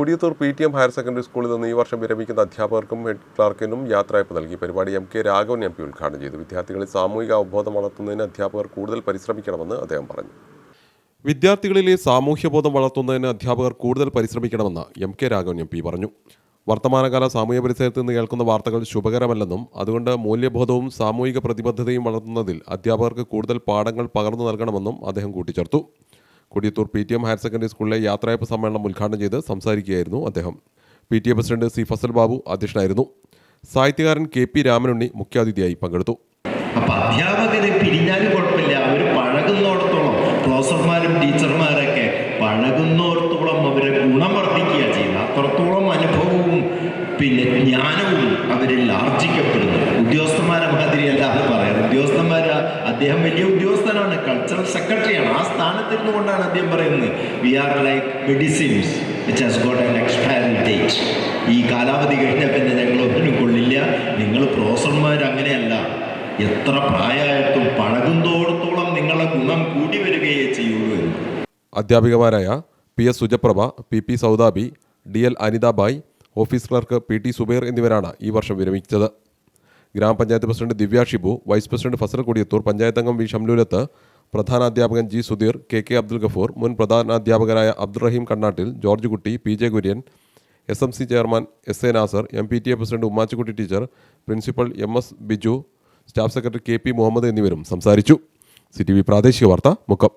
Kudiyathur P T M higher secondary സ്കൂളിൽ നിന്ന് ഈ വർഷം വിരമിക്കുന്ന അധ്യാപകർക്കും ഹെഡ് ക്ലാർക്കിനും യാത്രയപ്പ് നൽകി. പരിപാടി M K Raghavan M P ഉദ്ഘാടനം ചെയ്തു. വിദ്യാർത്ഥികളിൽ സാമൂഹിക അവബോധം വളർത്തുന്നതിന് അധ്യാപകർ കൂടുതൽ പരിശ്രമിക്കണമെന്ന് അദ്ദേഹം പറഞ്ഞു. വിദ്യാർത്ഥികളിലെ സാമൂഹ്യബോധം വളർത്തുന്നതിന് അധ്യാപകർ കൂടുതൽ പരിശ്രമിക്കണമെന്ന് M K Raghavan M P പറഞ്ഞു. വർത്തമാനകാല സാമൂഹ്യ പരിസരത്ത് നിന്ന് കേൾക്കുന്ന വാർത്തകൾ ശുഭകരമല്ലെന്നും അതുകൊണ്ട് മൂല്യബോധവും സാമൂഹിക പ്രതിബദ്ധതയും വളർത്തുന്നതിൽ അധ്യാപകർക്ക് കൂടുതൽ പാഠങ്ങൾ പകർന്നു നൽകണമെന്നും അദ്ദേഹം കൂട്ടിച്ചേർത്തു. Kodiyathur P T M higher secondary സ്കൂളിലെ യാത്രയപ്പ് സമ്മേളനം ഉദ്ഘാടനം ചെയ്ത് സംസാരിക്കുകയായിരുന്നു അദ്ദേഹം. P T A president C Fazal Babu അധ്യക്ഷനായിരുന്നു. സാഹിത്യകാരൻ കെ പി രാമനുണ്ണി മുഖ്യാതിഥിയായി പങ്കെടുത്തു. അപ്പൊ അധ്യാപകരെ പിരിഞ്ഞാലും കുഴപ്പമില്ല. അവർ പഴകുന്നോടത്തോളം പ്രൊഫസർമാരും ടീച്ചർമാരൊക്കെ പഴകുന്നോടത്തോളം അവരെ ഗുണം വർദ്ധിക്കുക ചെയ്യുന്നത്. അത്രത്തോളം അനുഭവവും പിന്നെ ജ്ഞാനവും അവരിൽ ആർജിക്കപ്പെടുന്നു ഉദ്യോഗസ്ഥന്മാരെ മാതിരിയല്ല അദ്ദേഹം വലിയ ഉദ്യോഗസ്ഥനാണ് കൾച്ചറൽ സെക്രട്ടറിയാണ് ആ സ്ഥാനത്ത് കൊണ്ടാണ് അദ്ദേഹം പറയുന്നത് we are like medicines which has got an expiry date ഈ കാലാവധി കഴിഞ്ഞാൽ പിന്നെ ഞങ്ങൾ ഒന്നിനും കൊള്ളില്ല. നിങ്ങൾ പ്രൊഫസർമാർ അങ്ങനെയല്ല. എത്ര പ്രായമായിട്ടും പഴകുന്തോടത്തോളം നിങ്ങളുടെ ഗുണം കൂടി വരികയേ ചെയ്യുള്ളൂ എന്ന്. അധ്യാപികമാരായ P S Sujaprabha P P Saudabi D L Anithabai office clerk P T Subair എന്നിവരാണ് ഈ വർഷം വിരമിച്ചത്. Grama panchayat president Divya Shibu vice president Fazal Kodiyathur panchayat അംഗം V Shamlulath പ്രധാനാധ്യാപകൻ G Sudheer K K Abdul Gafoor മുൻ പ്രധാനാധ്യാപകരായ Abdurahim Kannattil George Kutty P J Kurian S M C chairman S A Nasar M P T A president Ummachikutty teacher principal M S Biju staff secretary K P Muhammad എന്നിവരും സംസാരിച്ചു. C T V പ്രാദേശിക വാർത്ത മുക്കം.